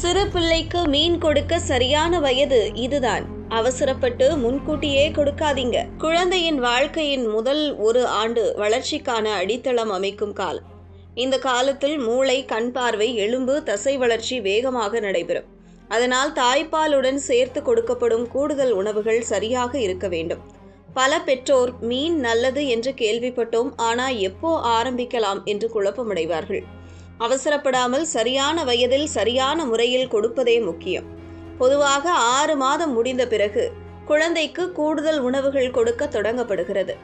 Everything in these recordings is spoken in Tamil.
சிறு பிள்ளைக்கு மீன் கொடுக்க சரியான வயது இதுதான். அவசரப்பட்டு முன்கூட்டியே கொடுக்காதீங்க. குழந்தையின் வாழ்க்கையின் முதல் ஒரு ஆண்டு வளர்ச்சிக்கான அடித்தளம் அமைக்கும் காலம் இந்த காலத்தில் மூளை கண் பார்வை எலும்பு தசை வளர்ச்சி வேகமாக நடைபெறும். அதனால் தாய்ப்பாலுடன் சேர்த்து கொடுக்கப்படும் கூடுதல் உணவுகள் சரியாக இருக்க வேண்டும். பல பெற்றோர் மீன் நல்லது என்று கேள்விப்பட்டோம் ஆனால் எப்போ ஆரம்பிக்கலாம் என்று குழப்பமடைவார்கள். அவசரப்படாமல் சரியான வயதில் சரியான முறையில் கொடுப்பதே முக்கியம். பொதுவாக ஆறு மாதம் முடிந்த பிறகு குழந்தைக்கு கூடுதல் உணவுகள் கொடுக்க தொடங்கப்படுகிறது.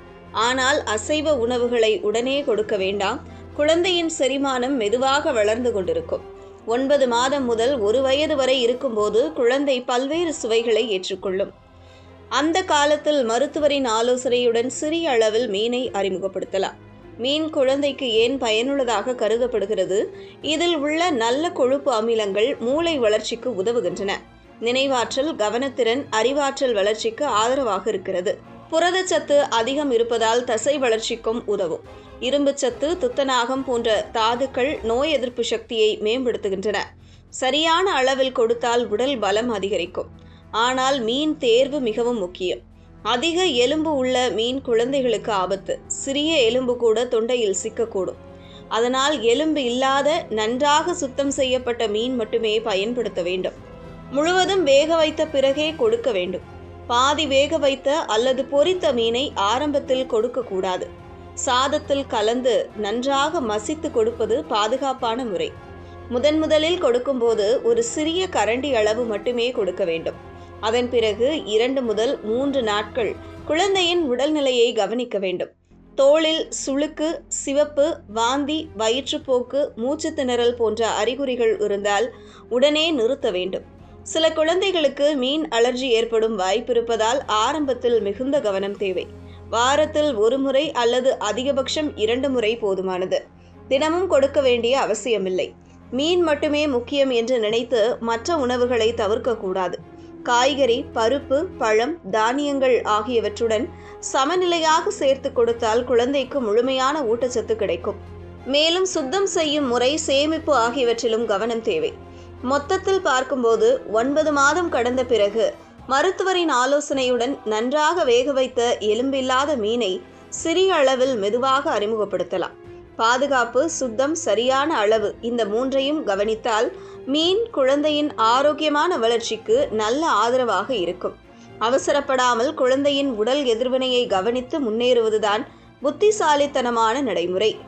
ஆனால் அசைவ உணவுகளை உடனே கொடுக்க வேண்டாம். குழந்தையின் செரிமானம் மெதுவாக வளர்ந்து கொண்டிருக்கும். ஒன்பது மாதம் முதல் ஒரு வயது வரை இருக்கும்போது குழந்தை பல்வேறு சுவைகளை ஏற்றுக்கொள்ளும். அந்த காலத்தில் மருத்துவரின் ஆலோசனையுடன் சிறிய அளவில் மீனை அறிமுகப்படுத்தலாம். மீன் குழந்தைக்கு ஏன் பயனுள்ளதாக கருதப்படுகிறது? இதில் உள்ள நல்ல கொழுப்பு அமிலங்கள் மூளை வளர்ச்சிக்கு உதவுகின்றன. நினைவாற்றல் கவனத்திறன் அறிவாற்றல் வளர்ச்சிக்கு ஆதரவாக இருக்கிறது. புரதச்சத்து அதிகம் இருப்பதால் தசை வளர்ச்சிக்கும் உதவும். இரும்புச்சத்து துத்தநாகம் போன்ற தாதுக்கள் நோய் எதிர்ப்பு சக்தியை மேம்படுத்துகின்றன. சரியான அளவில் கொடுத்தால் உடல் பலம் அதிகரிக்கும். ஆனால் மீன் தேர்வு மிகவும் முக்கியம். அதிக எலும்பு உள்ள மீன் குழந்தைகளுக்கு ஆபத்து. சிறிய எலும்பு கூட தொண்டையில் சிக்கக்கூடும். அதனால் எலும்பு இல்லாத நன்றாக சுத்தம் செய்யப்பட்ட மீன் மட்டுமே பயன்படுத்த வேண்டும். முழுவதும் வேக வைத்த பிறகே கொடுக்க வேண்டும். பாதி வேக வைத்த அல்லது பொரித்த மீனை ஆரம்பத்தில் கொடுக்கக்கூடாது. சாதத்தில் கலந்து நன்றாக மசித்து கொடுப்பது பாதுகாப்பான முறை. முதன் முதலில் கொடுக்கும்போது ஒரு சிறிய கரண்டி அளவு மட்டுமே கொடுக்க வேண்டும். அதன் பிறகு இரண்டு முதல் மூன்று நாட்கள் குழந்தையின் உடல்நிலையை கவனிக்க வேண்டும். தோளில் சுளுக்கு சிவப்பு வாந்தி வயிற்றுப்போக்கு மூச்சு திணறல் போன்ற அறிகுறிகள் இருந்தால் உடனே நிறுத்த வேண்டும். சில குழந்தைகளுக்கு மீன் அலர்ஜி ஏற்படும் வாய்ப்பிருப்பதால் ஆரம்பத்தில் மிகுந்த கவனம் தேவை. வாரத்தில் ஒரு முறை அல்லது அதிகபட்சம் இரண்டு முறை போதுமானது. தினமும் கொடுக்க வேண்டிய அவசியமில்லை. மீன் மட்டுமே முக்கியம் என்று நினைத்து மற்ற உணவுகளை தவிர்க்கக்கூடாது காய்கறி பருப்பு பழம் தானியங்கள் ஆகியவற்றுடன் சமநிலையாக சேர்த்து கொடுத்தால் குழந்தைக்கு முழுமையான ஊட்டச்சத்து கிடைக்கும். மேலும் சுத்தம் செய்யும் முறை சேமிப்பு ஆகியவற்றிலும் கவனம் தேவை. மொத்தத்தில் பார்க்கும்போது ஒன்பது மாதம் கடந்த பிறகு மருத்துவரின் ஆலோசனையுடன் நன்றாக வேக வைத்த எலும்பில்லாத மீனை சிறிய அளவில் மெதுவாக அறிமுகப்படுத்தலாம். பாதுகாப்பு சுத்தம் சரியான அளவு இந்த மூன்றையும் கவனித்தால் மீன் குழந்தையின் ஆரோக்கியமான வளர்ச்சிக்கு நல்ல ஆதரவாக இருக்கும். அவசரப்படாமல் குழந்தையின் உடல் எதிர்வினையை கவனித்து முன்னேறுவதுதான் புத்திசாலித்தனமான நடைமுறை.